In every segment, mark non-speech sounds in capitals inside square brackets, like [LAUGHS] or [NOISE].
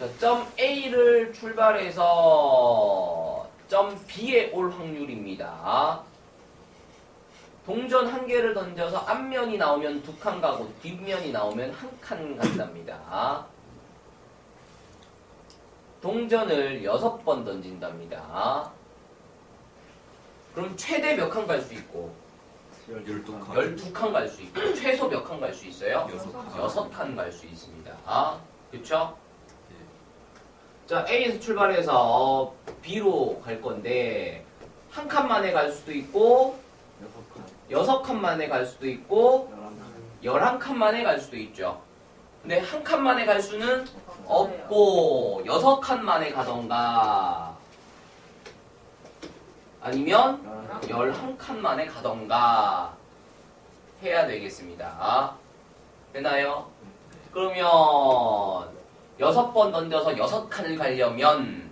자, 점 A를 출발해서 점 B에 올 확률입니다. 동전 한 개를 던져서 앞면이 나오면 두 칸 가고 뒷면이 나오면 한 칸 간답니다. 동전을 여섯 번 던진답니다. 그럼 최대 몇 칸 갈 수 있고 12칸 12칸 갈 수 있고 최소 몇 칸 갈 수 있어요? 여섯 칸. 여섯 칸갈 수 있습니다. 그쵸? 자, A에서 출발해서 B로 갈 건데, 한 칸 만에 갈 수도 있고, 여섯 칸 만에 갈 수도 있고, 열한 칸 만에 갈 수도 있죠. 근데 한 칸 만에 갈 수는 없고, 여섯 칸 만에 가던가, 아니면 열한 칸 만에 가던가 해야 되겠습니다. 되나요? 그러면 여섯 번 던져서 여섯 칸을 가려면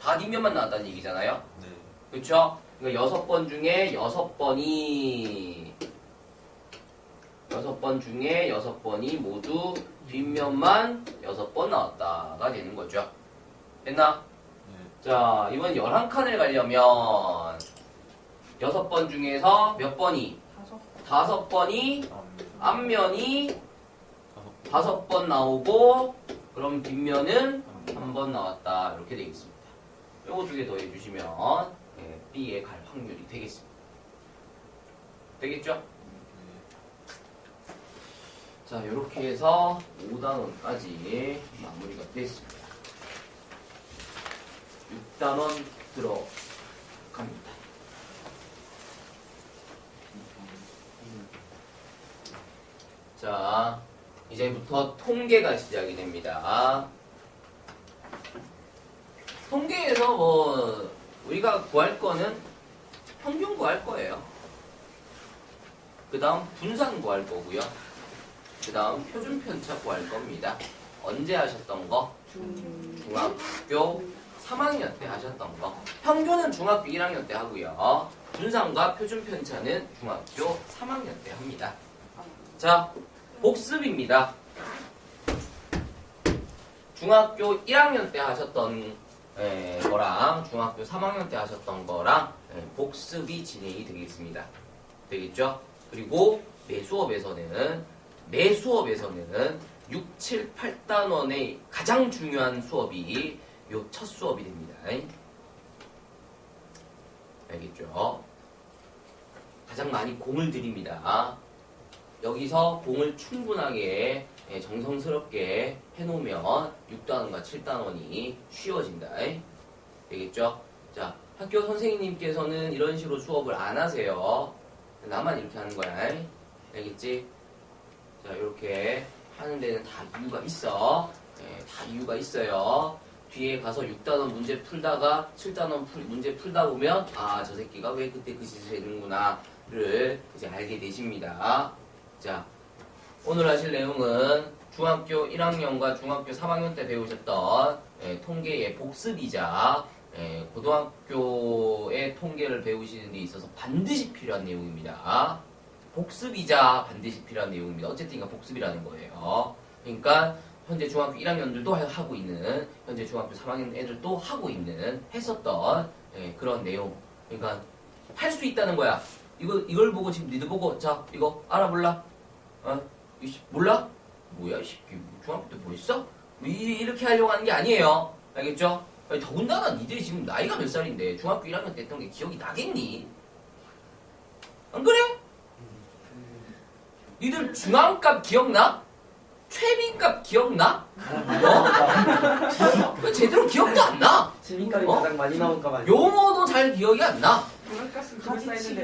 다 뒷면만 나왔다는 얘기잖아요. 네. 그렇죠? 그러니까 여섯 번 중에 여섯 번이 여섯 번 중에 여섯 번이 모두 뒷면만 여섯 번 나왔다가 되는 거죠. 됐나? 네. 자, 이번 11칸을 가려면 여섯 번 중에서 몇 번이? 다섯 번이 앞면이 다섯 번 나오고 그럼 뒷면은 한 번 나왔다 이렇게 되겠습니다. 요거 두 개 더 해 주시면 예, B에 갈 확률이 되겠습니다. 되겠죠? 자 이렇게 해서 5단원까지 마무리가 됐습니다. 6단원 들어갑니다. 자, 이제부터 통계가 시작이 됩니다. 통계에서 뭐 우리가 구할 거는 평균 구할 거예요. 그 다음 분산 구할 거고요. 그 다음 표준 편차 구할 겁니다. 언제 하셨던 거? 중학교 3학년 때 하셨던 거. 평균은 중학교 1학년 때 하고요. 분산과 표준 편차는 중학교 3학년 때 합니다. 자, 복습입니다. 중학교 1학년 때 하셨던 에, 거랑 중학교 3학년 때 하셨던 거랑 에, 복습이 진행이 되겠습니다. 되겠죠? 그리고 매 수업에서는 매 수업에서는 6, 7, 8단원의 가장 중요한 수업이 요 첫 수업이 됩니다. 알겠죠? 가장 많이 공을 들입니다. 여기서 공을 충분하게 예, 정성스럽게 해놓으면 6단원과 7단원이 쉬워진다. 되겠죠? 자, 학교 선생님께서는 이런 식으로 수업을 안 하세요. 나만 이렇게 하는 거야. 알겠지? 자, 이렇게 하는 데는 다 이유가 있어. 예, 다 이유가 있어요. 뒤에 가서 6단원 문제 풀다가 7단원 풀- 문제 풀다 보면 아, 저 새끼가 왜 그때 그 짓을 했는구나를 이제 알게 되십니다. 자, 오늘 하실 내용은 중학교 1학년과 중학교 3학년 때 배우셨던 예, 통계의 복습이자 예, 고등학교의 통계를 배우시는 데 있어서 반드시 필요한 내용입니다. 복습이자 반드시 필요한 내용입니다. 어쨌든 이거 복습이라는 거예요. 그러니까 현재 중학교 1학년들도 하고 있는 현재 중학교 3학년 애들도 하고 있는 했었던 예, 그런 내용. 그러니까 할 수 있다는 거야. 이거 이걸 보고 지금 니들 보고 자 이거 알아볼라? 어? 이 씨, 몰라? 뭐야 이 새끼 중학교 때 뭐 했어? 뭐 이- 이렇게 하려고 하는 게 아니에요. 알겠죠? 아니, 더군다나 니들이 지금 나이가 몇 살인데 중학교 1학년 때 했던 게 기억이 나겠니? 안 그래? 니들 중앙값 기억나? 최빈값 기억나? 어? [LAUGHS] 왜 제대로 기억도 안 나? 재민값이 어? 가장 많이 나온 값 아니야? 용어도 잘 기억이 안 나. 같이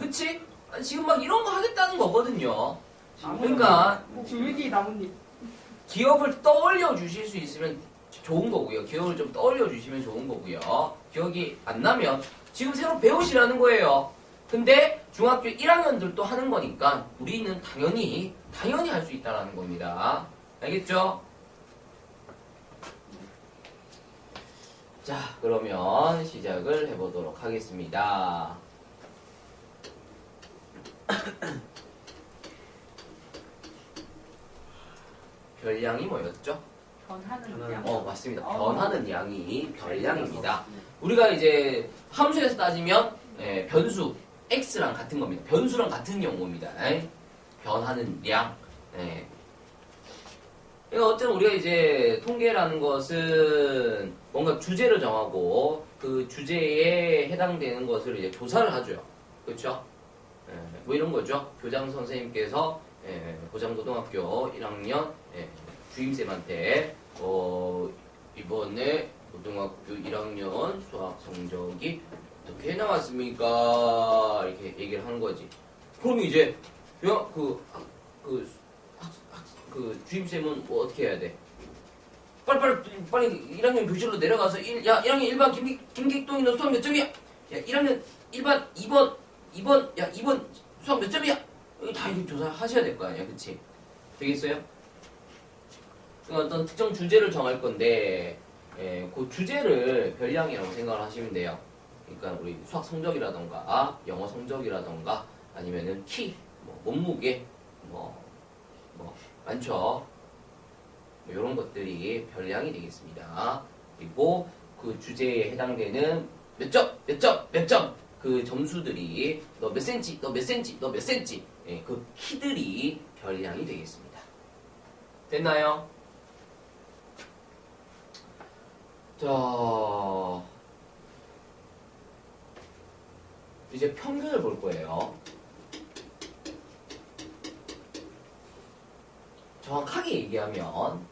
그치? 아니, 지금 막 이런 거 하겠다는 거거든요. 그러니까 줄기 나뭇잎 기억을 떠올려 주실 수 있으면 좋은 거고요. 기억을 좀 떠올려 주시면 좋은 거고요. 기억이 안 나면 지금 새로 배우시라는 거예요. 근데 중학교 1학년들도 하는 거니까 우리는 당연히 당연히 할 수 있다라는 겁니다. 알겠죠? 자, 그러면 시작을 해보도록 하겠습니다. 별량이 뭐였죠? 변하는 양. 어, 맞습니다. 어. 변하는 양이 별량입니다. 우리가 이제 함수에서 따지면 예, 변수 x랑 같은 겁니다. 변수랑 같은 경우입니다. 예. 변하는 양. 예. 그러니까 어쨌든 우리가 이제 통계라는 것은 뭔가 주제를 정하고 그 주제에 해당되는 것을 이제 조사를 하죠. 그렇죠? 예, 뭐 이런 거죠. 교장 선생님께서 예, 고장고등학교 1학년 예, 주임쌤한테 어, 이번에 고등학교 1학년 수학 성적이 어떻게 나왔습니까? 이렇게 얘기를 하는 거지. 그럼 이제 그냥 그, 학- 그, 그 주임쌤은 뭐 어떻게 해야 돼? 빨리 빨리 빨리 1학년 교실로 내려가서 1, 야 1학년 1반 김, 김객동이 너 수학 몇 점이야? 야 1학년 1반 2번 2번 야 2번 수학 몇 점이야? 이거 다 이렇게 조사하셔야 될 거 아니야, 그치? 되겠어요? 그러니까 어떤 특정 주제를 정할 건데 예, 그 주제를 별량이라고 생각을 하시면 돼요. 그러니까 우리 수학 성적이라던가 영어 성적이라던가 아니면은 키, 뭐 몸무게, 뭐, 뭐 많죠. 뭐 이런 것들이 별량이 되겠습니다. 그리고 그 주제에 해당되는 몇 점, 몇 점, 몇 점, 그 점수들이 너 몇 센치, 너 몇 센치, 너 몇 센치, 예, 그 키들이 별량이 되겠습니다. 됐나요? 자, 이제 평균을 볼 거예요. 정확하게 얘기하면,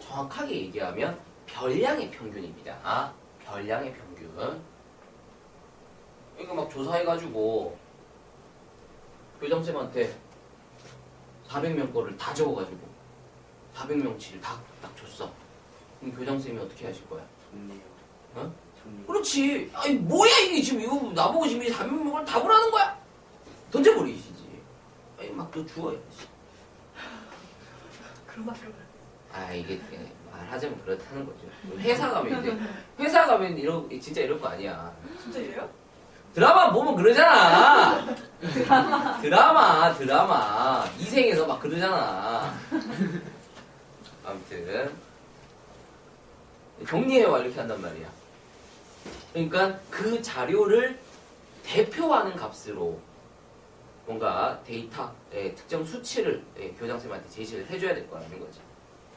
정확하게 얘기하면 별량의 평균입니다. 별량의 평균. 이거 막 조사해가지고 교장쌤한테 400명 거를 다 적어가지고 400명치를 다 딱 줬어. 그럼 교장쌤이 어떻게 하실 거야? 좋네요. 어? 좋네요. 그렇지. 아니 뭐야 이게 지금 이거 나보고 지금 이 400명을 답을 하는 거야? 던져버리시지. 아니 막또 주워야지. 그러다 그러다. 아 이게 예, 말하자면 그렇다는 거죠. 회사 가면 이제 회사 가면 이러 진짜 이럴 거 아니야. 진짜 이래요? 드라마 보면 그러잖아. 드라마 드라마 이생에서 막 그러잖아. 아무튼 정리해와 이렇게 한단 말이야. 그러니까 그 자료를 대표하는 값으로 뭔가 데이터의 특정 수치를 예, 교장 선생님한테 제시를 해줘야 될 거라는 거죠.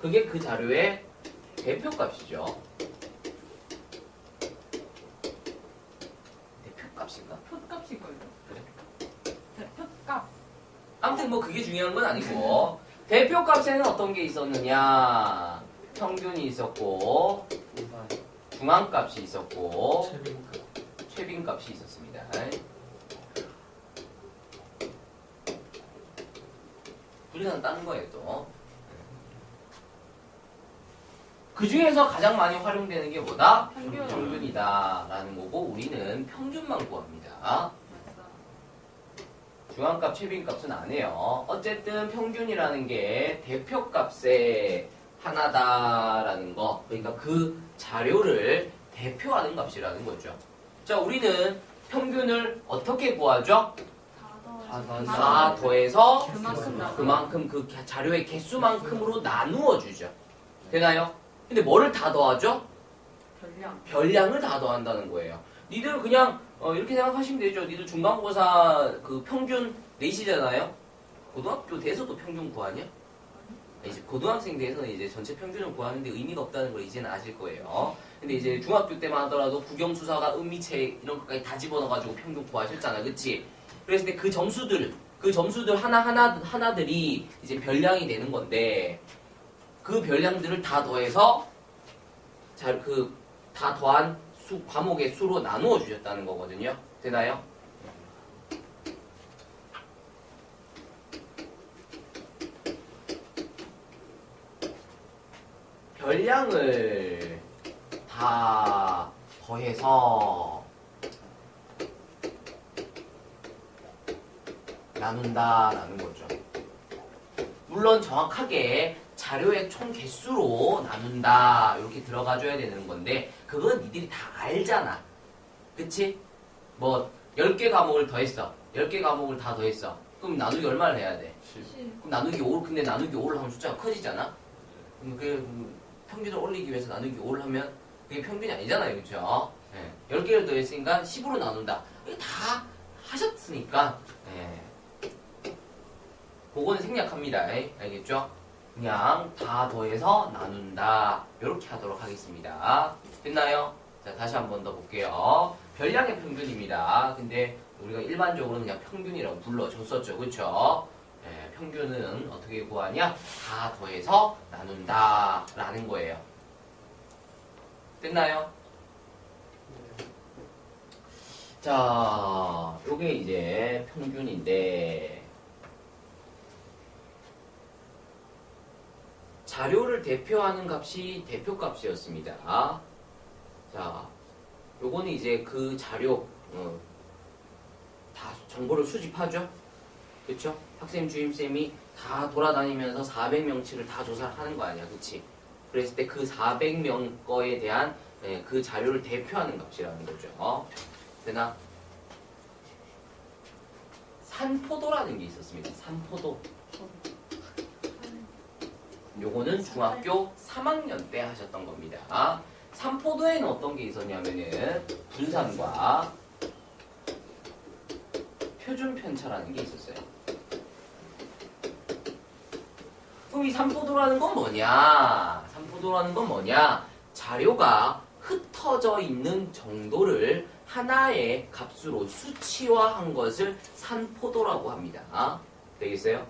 그게 그 자료의 대표값이죠. 대표값인가? 표값인 거예요. 그래? 대표값. 아무튼 뭐 그게 중요한 건 아니고 대표값에는 어떤 게 있었느냐 평균이 있었고 중앙값이 있었고 최빈값이 있었습니다. 우리는 다른 거예요 또. 그 중에서 가장 많이 활용되는 게 뭐다? 평균. 평균이다 라는 거고 우리는 평균만 구합니다. 중앙값, 최빈값은 안 해요. 어쨌든 평균이라는 게 대표값의 하나다라는 거. 그러니까 그 자료를 대표하는 값이라는 거죠. 자, 우리는 평균을 어떻게 구하죠? 다 더해서 다 더해서 그만큼. 그만큼 그 자료의 개수만큼으로 나누어 주죠. 되나요? 근데 뭐를 다 더하죠? 별량. 별량을 다 더한다는 거예요. 니들 그냥 어, 이렇게 생각하시면 되죠. 니들 중간고사 그 평균 내시잖아요. 고등학교 돼서도 평균 구하냐? 이제 고등학생 돼서는 이제 전체 평균을 구하는데 의미가 없다는 걸 이제는 아실 거예요. 근데 이제 중학교 때만 하더라도 국영수사가 음미체 이런 것까지 다 집어넣어가지고 평균 구하셨잖아, 그치? 그랬을 때 그 점수들, 그 점수들 하나하나, 하나들이 이제 별량이 되는 건데, 그 별량들을 다 더해서, 잘, 그, 다 더한 수, 과목의 수로 나누어 주셨다는 거거든요. 되나요? 별량을 다 더해서 나눈다라는 거죠. 물론 정확하게 자료의 총 개수로 나눈다 이렇게 들어가줘야 되는 건데 그건 니들이 다 알잖아. 그치? 뭐 10개 과목을 더했어. 10개 과목을 다 더했어. 그럼 나누기 얼마를 해야 돼? 실 그럼 나누기 5, 근데 나누기 5를 하면 숫자가 커지잖아? 그럼 그 음, 평균을 올리기 위해서 나누기 5를 하면 그게 평균이 아니잖아요. 그렇죠? 예. 10개를 더했으니까 10으로 나눈다. 이게 다 하셨으니까 예. 그거는 생략합니다. 예. 알겠죠? 그냥 다 더해서 나눈다. 이렇게 하도록 하겠습니다. 됐나요? 자, 다시 한 번 더 볼게요. 별량의 평균입니다. 근데 우리가 일반적으로 그냥 평균이라고 불러줬었죠. 그쵸? 예, 평균은 어떻게 구하냐? 다 더해서 나눈다. 라는 거예요. 됐나요? 자, 요게 이제 평균인데, 자료를 대표하는 값이 대표값이었습니다. 자, 요거는 이제 그 자료, 어, 다 정보를 수집하죠? 그쵸? 학생 주임쌤이 다 돌아다니면서 400명치를 다 조사를 하는 거 아니야, 그치? 그랬을 때 그 400명 거에 대한 예, 그 자료를 대표하는 값이라는 거죠. 되나? 산포도라는 게 있었습니다. 산포도. 요거는 중학교 3학년 때 하셨던 겁니다. 산포도에는 어떤 게 있었냐면은 분산과 표준 편차라는 게 있었어요. 그럼 이 산포도라는 건 뭐냐? 산포도라는 건 뭐냐? 자료가 흩어져 있는 정도를 하나의 값으로 수치화한 것을 산포도라고 합니다. 되겠어요?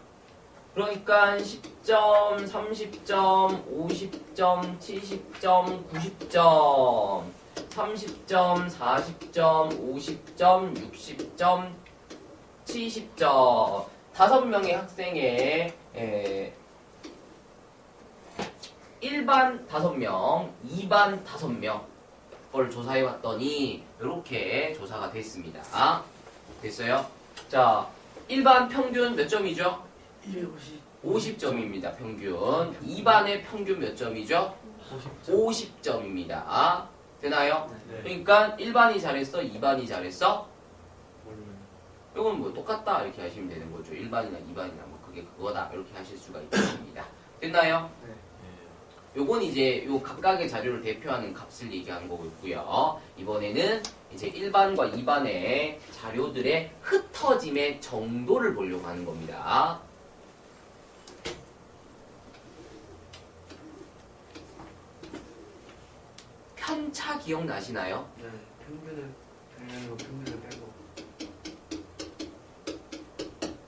그러니까 10점, 30점, 50점, 70점, 90점, 30점, 40점, 50점, 60점, 70점. 다섯 명의 학생의 에, 1반 5명, 2반 5명 걸 조사해 봤더니 이렇게 조사가 됐습니다. 됐어요? 자, 1반 평균 몇 점이죠? 50점입니다. 평균. 2반의 평균 몇 점이죠? 50점입니다. 되나요? 그러니까 1반이 잘했어, 2반이 잘했어? 이건 뭐 똑같다 이렇게 하시면 되는 거죠. 1반이나 2반이나 뭐 그게 그거다 이렇게 하실 수가 있습니다. 됐나요? 요건 이제 요 각각의 자료를 대표하는 값을 얘기하는 거고요. 이번에는 이제 1반과 2반의 자료들의 흩어짐의 정도를 보려고 하는 겁니다. 편차 기억나시나요? 네, 평균을 평균이고 평균을 빼고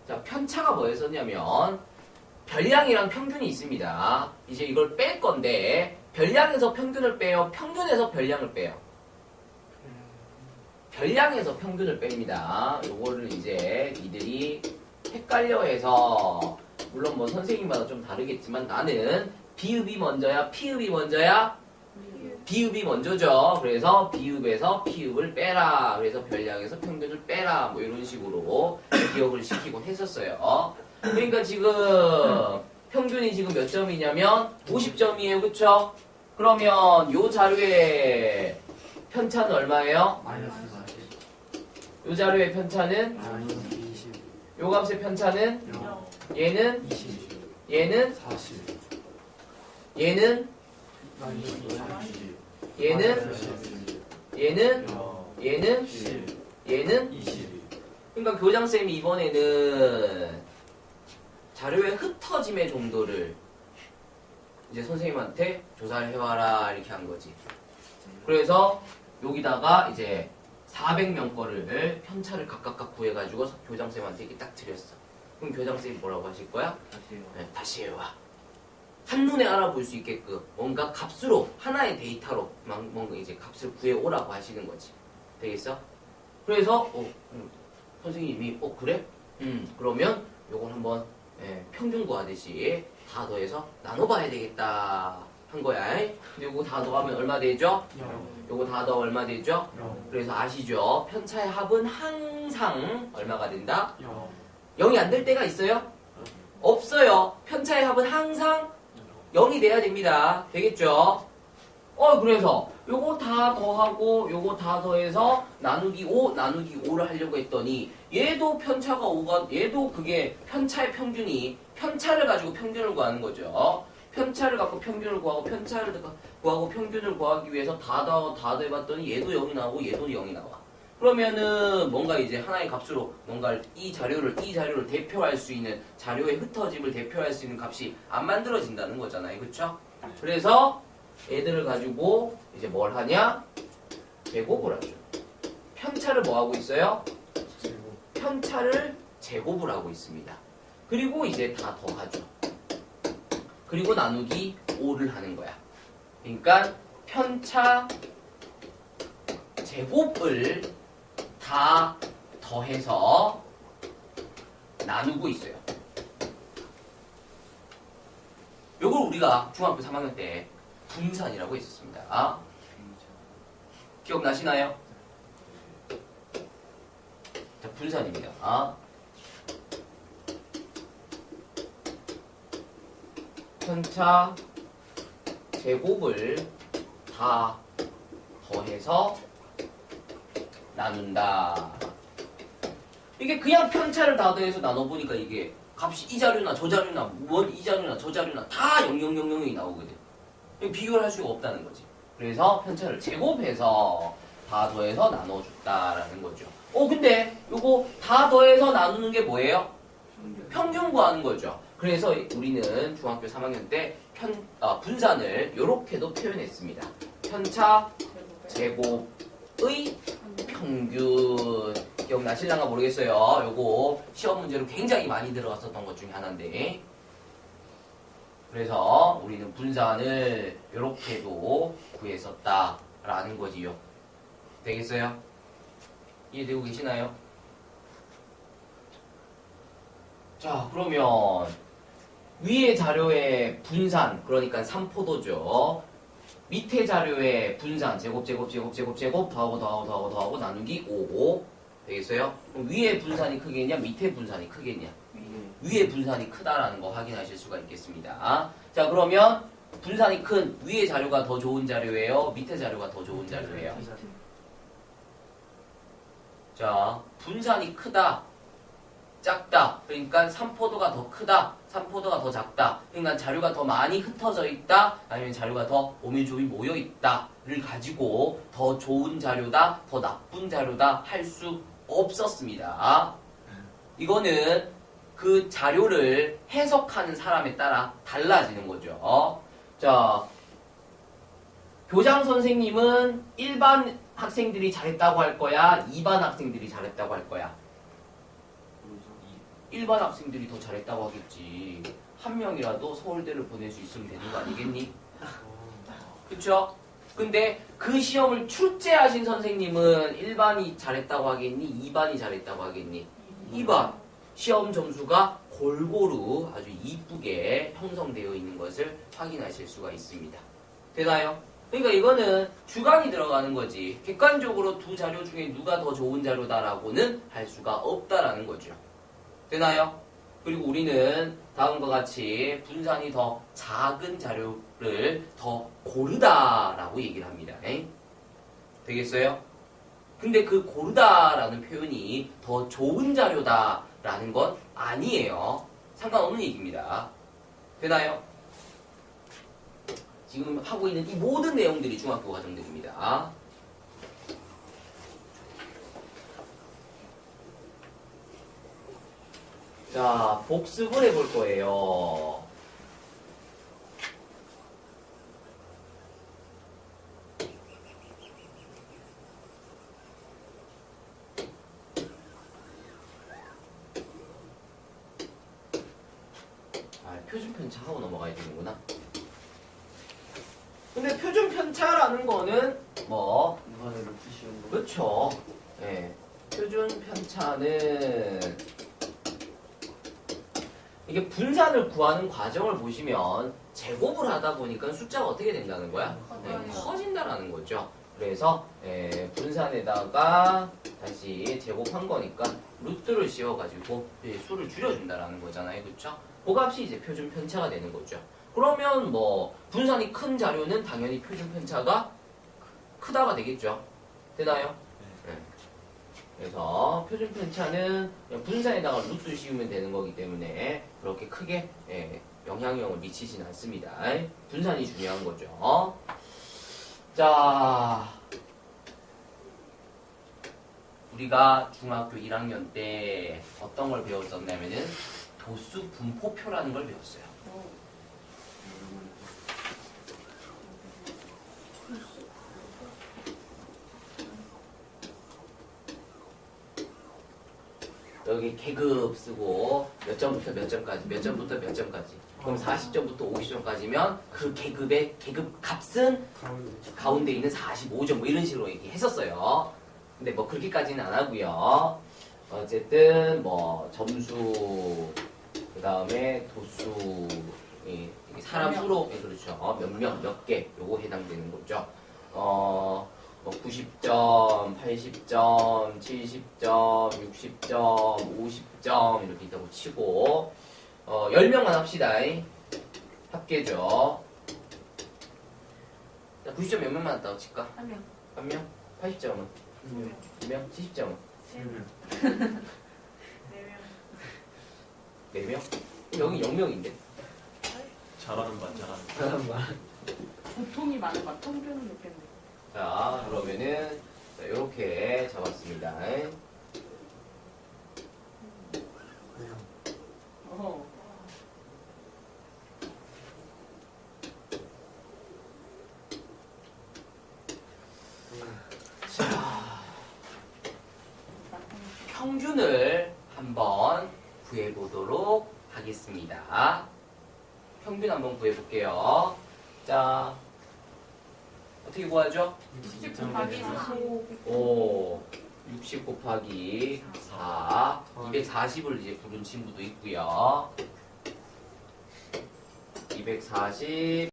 자, 편차가 뭐였었냐면 별량이랑 평균이 있습니다. 이제 이걸 뺄 건데 별량에서 평균을 빼요. 평균에서 별량을 빼요. 별량에서 평균을 뺍니다. 요거를 이제 이들이 헷갈려 해서 물론 뭐 선생님마다 좀 다르겠지만 나는 비읍이 먼저야, 피읍이 먼저야, 비읍이 먼저죠. 그래서 비읍에서 피읍을 빼라. 그래서 별량에서 평균을 빼라. 뭐 이런 식으로 기억을 시키곤 했었어요. 그러니까 지금 평균이 지금 몇 점이냐면 50점이에요. 그쵸? 그러면 요 자료의 편차는 얼마예요? 마이너스 40 요 자료의 편차는 마이너스 20 요 값의 편차는 0 얘는 20 얘는 40 얘는 마이너스 40 얘는 얘는 0 얘는 10 얘는 20 그러니까 교장쌤이 이번에는 자료의 흩어짐의 정도를 이제 선생님한테 조사를 해와라 이렇게 한 거지. 그래서 여기다가 이제 400명 거를 편차를 각각각 구해가지고 교장쌤한테 이렇게 딱 드렸어. 그럼 교장쌤이 뭐라고 하실 거야? 다시요 네, 다시 해와. 한눈에 알아볼 수 있게끔 뭔가 값으로 하나의 데이터로 막 뭔가 이제 값을 구해오라고 하시는 거지. 되겠어? 그래서 어, 음, 선생님이 어 그래? 음 그러면 요걸 한번 예, 평균 구하듯이 다 더해서 나눠봐야 되겠다 한 거야. 근데 요거 다 더하면 얼마 되죠? 0 요거 다더 얼마 되죠? 0 그래서 아시죠? 편차의 합은 항상 얼마가 된다? 0 0이 안 될 때가 있어요? 없어요. 편차의 합은 항상 0이 돼야 됩니다. 되겠죠? 어, 그래서 요거 다 더하고 요거 다 더해서 나누기 5, 나누기 5를 하려고 했더니 얘도 편차가 5가 얘도 그게 편차의 평균이 편차를 가지고 평균을 구하는 거죠. 편차를 갖고 평균을 구하고 편차를 구하고 평균을 구하기 위해서 다 더하고 다 더해봤더니 얘도 0이 나오고 얘도 0이 나와. 그러면은 뭔가 이제 하나의 값으로 뭔가 이 자료를 이 자료를 대표할 수 있는 자료의 흩어짐을 대표할 수 있는 값이 안 만들어진다는 거잖아요. 그렇죠? 그래서 얘들을 가지고 이제 뭘 하냐? 제곱을 하죠. 편차를 뭐 하고 있어요? 편차를 제곱을 하고 있습니다. 그리고 이제 다 더하죠. 그리고 나누기 5를 하는 거야. 그러니까 편차 제곱을 다 더해서 나누고 있어요. 요걸 우리가 중학교 3학년 때 분산이라고 했었습니다. 기억나시나요? 자, 분산입니다. 아. 편차 제곱을 다 더해서 나눈다. 이게 그냥 편차를 다 더해서 나눠보니까 이게 값이 이 자료나 저 자료나 뭘이 자료나 저 자료나 다 0000이 나오거든. 비교를 할 수가 없다는 거지. 그래서 편차를 제곱해서 다 더해서 나눠줬다라는 거죠. 어, 근데 요거 다 더해서 나누는 게 뭐예요? 평균 구하는 거죠. 그래서 우리는 중학교 3학년 때 편, 아, 분산을 이렇게도 표현했습니다. 편차 제곱의 평균 기억나실랑가 모르겠어요. 요거 시험 문제로 굉장히 많이 들어갔었던 것 중에 하나인데 그래서 우리는 분산을 이렇게도 구했었다라는 거지요. 되겠어요? 이해되고 계시나요? 자 그러면 위의 자료의 분산 그러니까 3포도죠. 밑에 자료의 분산 제곱 제곱 제곱 제곱 제곱 더하고 더하고 더하고 더하고 나누기 5 되겠어요? 그럼 위의 분산이 크겠냐? 밑에 분산이 크겠냐? 위의 분산이 크다라는 거 확인하실 수가 있겠습니다. 자 그러면 분산이 큰 위의 자료가 더 좋은 자료예요? 밑에 자료가 더 좋은 자료예요? 자 분산이 크다 작다. 그러니까 3포도가 더 크다. 3포도가 더 작다. 그러니까 자료가 더 많이 흩어져 있다. 아니면 자료가 더 오밀조밀 모여 있다를 가지고 더 좋은 자료다 더 나쁜 자료다 할 수 없었습니다. 이거는 그 자료를 해석하는 사람에 따라 달라지는 거죠. 자 교장 선생님은 일반 학생들이 잘했다고 할 거야? 2반 학생들이 잘했다고 할 거야 일반 학생들이 더 잘했다고 하겠지. 한 명이라도 서울대를 보낼 수 있으면 되는 거 아니겠니? 그쵸? 근데 그 시험을 출제하신 선생님은 1반이 잘했다고 하겠니? 2반이 잘했다고 하겠니? 2반. 시험 점수가 골고루 아주 이쁘게 형성되어 있는 것을 확인하실 수가 있습니다. 되나요? 그러니까 이거는 주관이 들어가는 거지. 객관적으로 두 자료 중에 누가 더 좋은 자료다라고는 할 수가 없다라는 거죠. 되나요? 그리고 우리는 다음과 같이 분산이 더 작은 자료를 더 고르다라고 얘기를 합니다. 엥? 되겠어요? 근데 그 고르다라는 표현이 더 좋은 자료다라는 건 아니에요. 상관없는 얘기입니다. 되나요? 지금 하고 있는 이 모든 내용들이 중학교 과정들입니다. 자, 복습을 해볼 거예요. 아, 표준 편차하고 넘어가야 되는구나. 근데 표준 편차라는 거는 뭐 루트 거. 그렇죠. 예. 표준 편차는 이게 분산을 구하는 과정을 보시면 제곱을 하다 보니까 숫자가 어떻게 된다는 거야? 네, 커진다라는 거죠. 그래서 예, 분산에다가 다시 제곱한 거니까 루트를 씌워가지고 예, 수를 줄여준다라는 거잖아요, 그렇죠? 그 값이 이제 표준 편차가 되는 거죠. 그러면 뭐 분산이 큰 자료는 당연히 표준 편차가 크다가 되겠죠. 되나요? 네. 그래서 표준 편차는 분산에다가 루트 씌우면 되는 거기 때문에 그렇게 크게 예, 영향력을 미치진 않습니다. 분산이 중요한 거죠. 자, 우리가 중학교 1학년 때 어떤 걸 배웠었냐면은 도수 분포표라는 걸 배웠어요. 여기 계급 쓰고 몇 점부터 몇 점까지, 몇 점부터 몇 점까지. 그럼 40점부터 50점까지면 그 계급의 계급 값은 가운데. 가운데 있는 45점 뭐 이런 식으로 얘기 했었어요. 근데 뭐 그렇게까지는 안 하고요. 어쨌든 뭐 점수 그 다음에 도수 예, 사람. 수로 예, 그렇죠. 몇명 몇 개 요거 해당되는 거죠. 어. 뭐 90점, 80점, 70점, 60점, 50점 이렇게 있다고 치고 어, 10명만 합시다. 합계죠. 자, 90점 몇 명만 왔다고 칠까? 한 명. 한 명? 80점은? 두 명. 두 명? 70점은? 세 명. 네 명. 4명? 여기 0명인데? 잘하는 반 잘하는 반. 사람 말. 보통이 많은 것 평균은 높겠네. 자, 그러면은 자, 이렇게 잡았습니다. 어허. 평균을 한번 구해보도록 하겠습니다. 평균 한번 구해볼게요. 자, 어떻게 구하죠? 60 곱하기 45. 오, 60 곱하기 4, 240을 이제 부른 친구도 있고요. 240